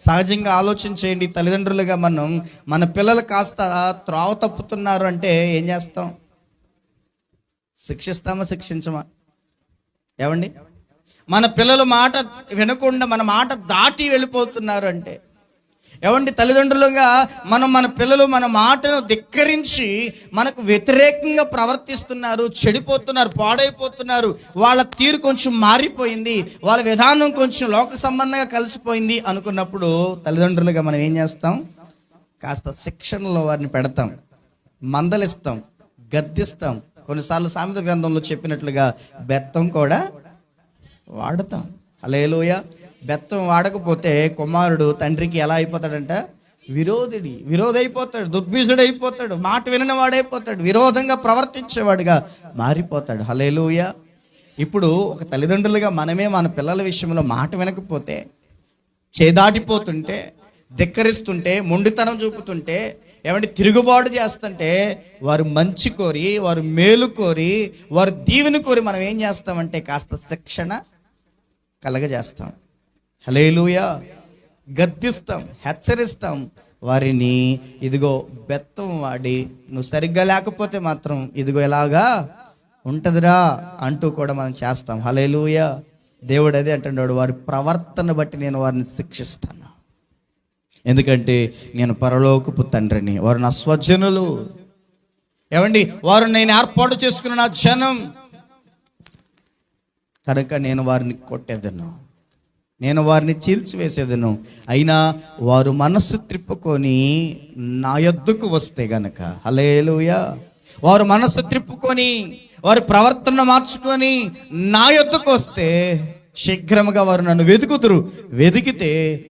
సహజంగా ఆలోచన చేయండి తల్లిదండ్రులుగా మనం మన పిల్లలు కాస్త త్రావ తప్పుతున్నారు అంటే ఏం చేస్తాం? శిక్షిస్తామా శిక్షించమా? ఏమండి? మన పిల్లలు మాట వినకుండా మన మాట దాటి వెళ్ళిపోతున్నారు అంటే ఏమండి తల్లిదండ్రులుగా మనం మన పిల్లలు మన మాటను ధిక్కరించి మనకు వ్యతిరేకంగా ప్రవర్తిస్తున్నారు చెడిపోతున్నారు పాడైపోతున్నారు. వాళ్ళ తీరు కొంచెం మారిపోయింది వాళ్ళ విధానం కొంచెం లోక సంబంధంగా కలిసిపోయింది అనుకున్నప్పుడు తల్లిదండ్రులుగా మనం ఏం చేస్తాం? కాస్త శిక్షణలో వారిని పెడతాం మందలిస్తాం గద్దిస్తాం. కొన్నిసార్లు సామెత గ్రంథంలో చెప్పినట్లుగా బెత్తం కూడా వాడతాం. అలేలోయ బెత్తం వాడకపోతే కుమారుడు తండ్రికి ఎలా అయిపోతాడంట? విరోధుడి విరోధైపోతాడు దుర్భీషుడు అయిపోతాడు మాట వినని వాడైపోతాడు విరోధంగా ప్రవర్తించేవాడుగా మారిపోతాడు. హలేలుయ ఇప్పుడు ఒక తల్లిదండ్రులుగా మనమే మన పిల్లల విషయంలో మాట వినకపోతే చేదాటిపోతుంటే ధిక్కరిస్తుంటే మొండితనం చూపుతుంటే ఏమంటే తిరుగుబాటు చేస్తుంటే వారు మంచి కోరి వారు మేలు కోరి వారు దీవెని కోరి మనం ఏం చేస్తామంటే కాస్త శిక్షణ కలగజేస్తాం. హలేలుయా గద్దిస్తాం హెచ్చరిస్తాం. వారిని ఇదిగో బెత్తం వాడి నువ్వు సరిగ్గా లేకపోతే మాత్రం ఇదిగో ఎలాగా ఉంటుందిరా అంటూ కూడా మనం చేస్తాం. హలేలుయ దేవుడు అదే అంటున్నాడు వారి ప్రవర్తన బట్టి నేను వారిని శిక్షిస్తాను. ఎందుకంటే నేను పరలోకపు తండ్రిని వారు నా స్వజనులు. ఏమండి? వారు నేను ఏర్పాటు చేసుకున్న నా జనం. కనుక నేను వారిని కొట్టేదను. నేను వారిని చీల్చివేసేదను. అయినా వారు మనస్సు త్రిప్పుకొని నా యొద్దకు వస్తే గనక. హలేలుయ వారు మనస్సు త్రిప్పుకొని వారి ప్రవర్తన మార్చుకొని నా యొద్దకు వస్తే శీఘ్రముగా వారు నన్ను వెతుకుతురు వెతికితే